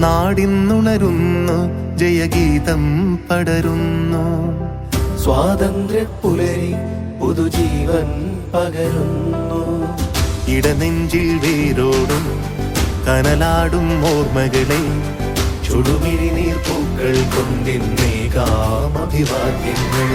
നാടിന്നുണരുന്നു ജയഗീതം പടരുന്നു. സ്വാതന്ത്ര്യ പുലരി പുതുജീവൻ പകരുന്നു. ഇടനെഞ്ചിൽ വേരോടും കനലാടും ഓർമ്മകളെ ചുടുമിഴി നീർപ്പൂക്കൾ കൊണ്ടിന്നേ അഭിവാദ്യങ്ങൾ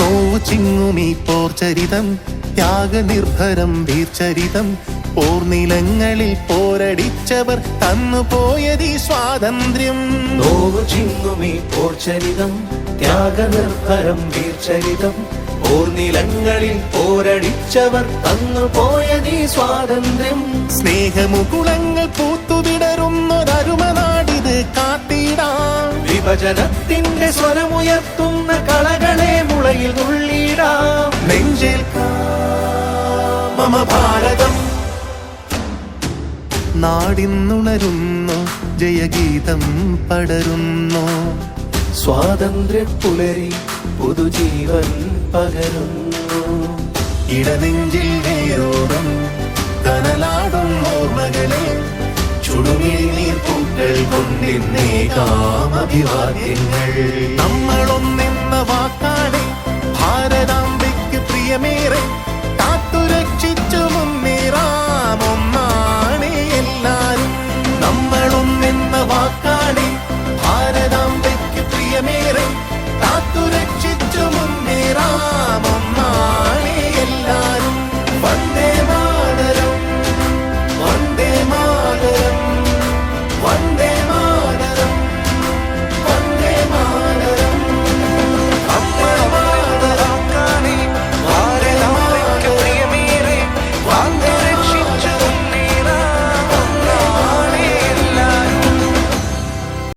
നോവു ചിങ്ങുമീ പോർചരിതം ത്യാഗനിർഭരം വീർചരിതം പോർനിലങ്ങളിൽ പോരടിച്ചവർ തന്നുപോയതീ സ്വാതന്ത്ര്യം. നോവു ചിങ്ങുമീ പോർചരിതം ത്യാഗനിർഭരം വീർചരിതം ഓർനിലങ്ങളിൽ പോരടിച്ചവർ തന്നു പോയതി സ്വാതന്ത്ര്യം. സ്നേഹമുകുളങ്ങൾ പൂത്തുവിടരുന്നൊരരുമനാടിത് കാത്തിടാം വിഭജനത്തിന്റെ സ്വരമുയർത്തുന്ന കളകളെ മുളയിൽ നുള്ളിടാം നെഞ്ചിൽ മമ ഭാരതം. നാടിന്നുണരുന്നു ജയഗീതം പടരുന്നു. സ്വാതന്ത്ര്യ പുലരി പുതുജീവൻ പകരുന്നു. ഇടനെഞ്ചിൽ നേരോടും കനലാടും നീർപ്പൂക്കൾ കൊണ്ടിന്നേകാം അഭിവാദ്യങ്ങൾ നമ്മളൊന്നെന്ന വാക്കാണ് ഭാരതാംബയ്ക്ക് പ്രിയമേറെ.